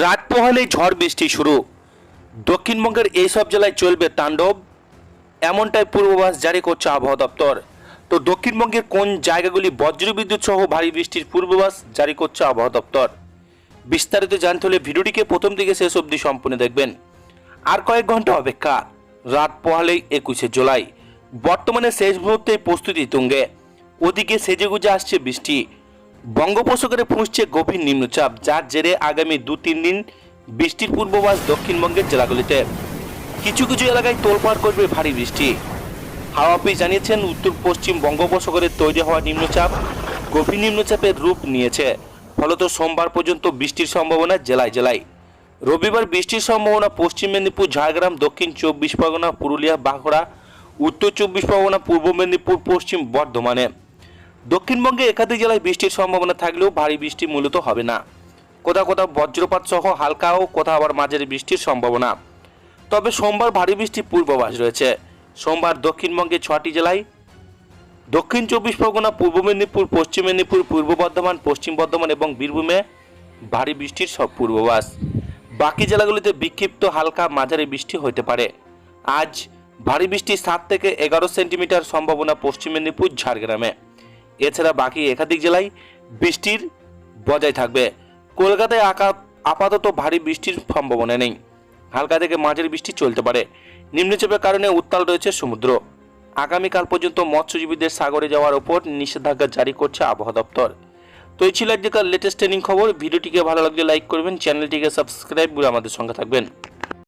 রাত পোহালেই ঝড় বৃষ্টি শুরু। দক্ষিণবঙ্গের এইসব জেলায় চলবে তাণ্ডব। এমনটাই পূর্বাভাস জারি করছে আবহাওয়া দপ্তর। তো দক্ষিণবঙ্গের কোন জায়গাগুলি বজ্রবিদ্যুৎ সহ ভারী বৃষ্টির পূর্বাভাস জারি করছে আবহাওয়া দপ্তর? বিস্তারিত জানতে হলে ভিডিওটিকে প্রথম থেকে শেষ অবধি সম্পূর্ণ দেখবেন। আর কয়েক ঘণ্টা অপেক্ষা রাত পোহালেই একুশে জুলাই। বর্তমানে শেষ মুহূর্তে প্রস্তুতি তুঙ্গে। ওদিকে সেজেগুজে আসছে বৃষ্টি। বঙ্গোপসাগরে পৌঁছছে গভীর নিম্নচাপ, যার জেরে আগামী দু তিন দিন বৃষ্টির পূর্বাভাস দক্ষিণবঙ্গের জেলাগুলিতে। কিছু কিছু এলাকায় তোলপাড় করবে ভারী বৃষ্টি। হাওয়া অফিস জানিয়েছেন উত্তর পশ্চিম বঙ্গোপসাগরে তৈরি হওয়া নিম্নচাপ গভীর নিম্নচাপের রূপ নিয়েছে। ফলত সোমবার পর্যন্ত বৃষ্টির সম্ভাবনা জেলায় জেলায়। রবিবার বৃষ্টির সম্ভাবনা পশ্চিম মেদিনীপুর, ঝাড়গ্রাম, দক্ষিণ চব্বিশ পরগনা, পুরুলিয়া, বাঁকুড়া, উত্তর চব্বিশ পরগনা, পূর্ব মেদিনীপুর, পশ্চিম বর্ধমানে। দক্ষিণবঙ্গে একাধিক জেলায় বৃষ্টির সম্ভাবনা থাকলেও ভারী বৃষ্টি মূলত হবে না। কোথাও কোথাও বজ্রপাত সহ হালকা ও কোথাও আবার মাঝারি বৃষ্টির সম্ভাবনা। তবে সোমবার ভারী বৃষ্টির পূর্বাভাস রয়েছে। সোমবার দক্ষিণবঙ্গে ছটি জেলায় দক্ষিণ চব্বিশ পরগনা, পূর্ব মেদিনীপুর, পশ্চিম মেদিনীপুর, পূর্ব বর্ধমান, পশ্চিম বর্ধমান এবং বীরভূমে ভারী বৃষ্টির সব পূর্বাভাস। বাকি জেলাগুলিতে বিক্ষিপ্ত হালকা মাঝারি বৃষ্টি হতে পারে। আজ ভারী বৃষ্টি সাত থেকে এগারো সেন্টিমিটার সম্ভাবনা পশ্চিম মেদিনীপুর, ঝাড়গ্রামে। এছাড়া বাকি একাধিক জেলায় বৃষ্টির বজায় থাকবে। কলকাতায় আকা আপাতত ভারী বৃষ্টির সম্ভাবনা নেই। হালকা থেকে মাঝের বৃষ্টি চলতে পারে। নিম্নচাপের কারণে উত্তাল রয়েছে সমুদ্র। আগামীকাল পর্যন্ত মৎস্যজীবীদের সাগরে যাওয়ার ওপর নিষেধাজ্ঞা জারি করছে আবহাওয়া দপ্তর। তো এই ছিল আজকের লেটেস্ট ট্রেনিং খবর। ভিডিওটিকে ভালো লাগলে লাইক করবেন। চ্যানেলটিকে সাবস্ক্রাইব করে আমাদের সঙ্গে থাকবেন।